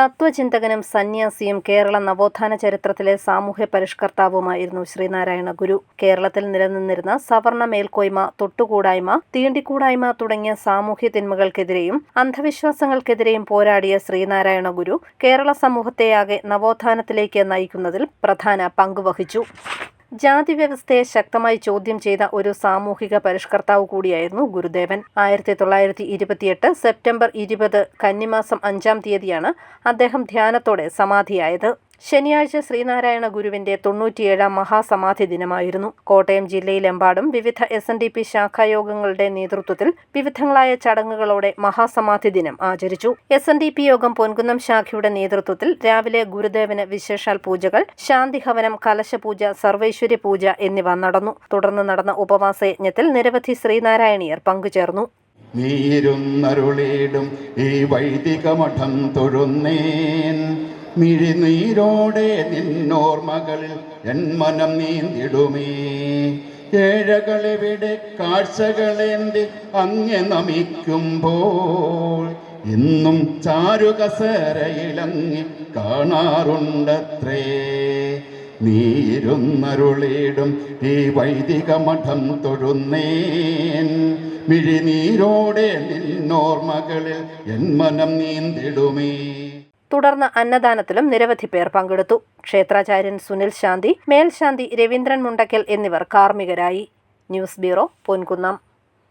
തത്വചിന്തകനും സന്യാസിയും കേരള നവോത്ഥാന ചരിത്രത്തിലെ സാമൂഹ്യ പരിഷ്കർത്താവുമായിരുന്നു ശ്രീനാരായണ ഗുരു. കേരളത്തിൽ നിലനിന്നിരുന്ന സവർണ മേൽക്കോയ്മ തൊട്ടുകൂടായ്മ തീണ്ടിക്കൂടായ്മ തുടങ്ങിയ സാമൂഹ്യ തിന്മകൾക്കെതിരെയും അന്ധവിശ്വാസങ്ങൾക്കെതിരെയും പോരാടിയ ശ്രീനാരായണ ഗുരു കേരള സമൂഹത്തെയാകെ നവോത്ഥാനത്തിലേക്ക് നയിക്കുന്നതിൽ പ്രധാന പങ്കുവഹിച്ചു. ജാതി വ്യവസ്ഥയെ ശക്തമായി ചോദ്യം ചെയ്ത ഒരു സാമൂഹിക പരിഷ്കർത്താവ് കൂടിയായിരുന്നു ഗുരുദേവൻ. ആയിരത്തി തൊള്ളായിരത്തി ഇരുപത്തിയെട്ട് സെപ്റ്റംബർ ഇരുപത് കന്നിമാസം അഞ്ചാം തീയതിയാണ് അദ്ദേഹം ധ്യാനത്തോടെ സമാധിയായത്. ശനിയാഴ്ച ശ്രീനാരായണ ഗുരുവിന്റെ തൊണ്ണൂറ്റിയേഴാം മഹാസമാധി ദിനമായിരുന്നു. കോട്ടയം ജില്ലയിലെമ്പാടും വിവിധ എസ് എൻ ഡി പി ശാഖായോഗങ്ങളുടെ നേതൃത്വത്തിൽ വിവിധങ്ങളായ ചടങ്ങുകളോടെ മഹാസമാധി ദിനം ആചരിച്ചു. എസ് എൻ ഡി പി യോഗം പൊൻകുന്നം ശാഖയുടെ നേതൃത്വത്തിൽ രാവിലെ ഗുരുദേവന് വിശേഷാൽ പൂജകൾ ശാന്തിഹവനം കലശപൂജ സർവേശ്വരി പൂജ എന്നിവ നടന്നു. തുടർന്ന് നടന്ന ഉപവാസ യജ്ഞത്തിൽ നിരവധി ശ്രീനാരായണീയർ പങ്കുചേർന്നു. നീരുന്നരുളിടും ഈ വൈദിക മഠം തൊഴുന്നേൻ. മിഴിനീരോടെ നിന്നോർമകളിൽ എൻ മനം നീന്തിടുമേ. ഏഴകളെവിടെ കാഴ്ചകളേന്തി അങ്ങെ നമിക്കുമ്പോൾ ഇന്നും ചാരുകസരയിലങ്ങി കാണാറുണ്ടത്രേ. നീരുന്നരുളിടും ഈ വൈദിക മഠം തൊഴുന്നേൻ. മിഴിനീരോടെ നിന്നോർമകളിൽ എൻ മനം നീന്തിടുമേ. തുടർന്ന് അന്നദാനത്തിലും നിരവധി പേർ പങ്കെടുത്തു. ക്ഷേത്രാചാര്യൻ സുനിൽ ശാന്തി മേൽശാന്തി രവീന്ദ്രൻ മുണ്ടക്കൽ എന്നിവർ കാർമ്മികരായി. News bureau Ponkunnam.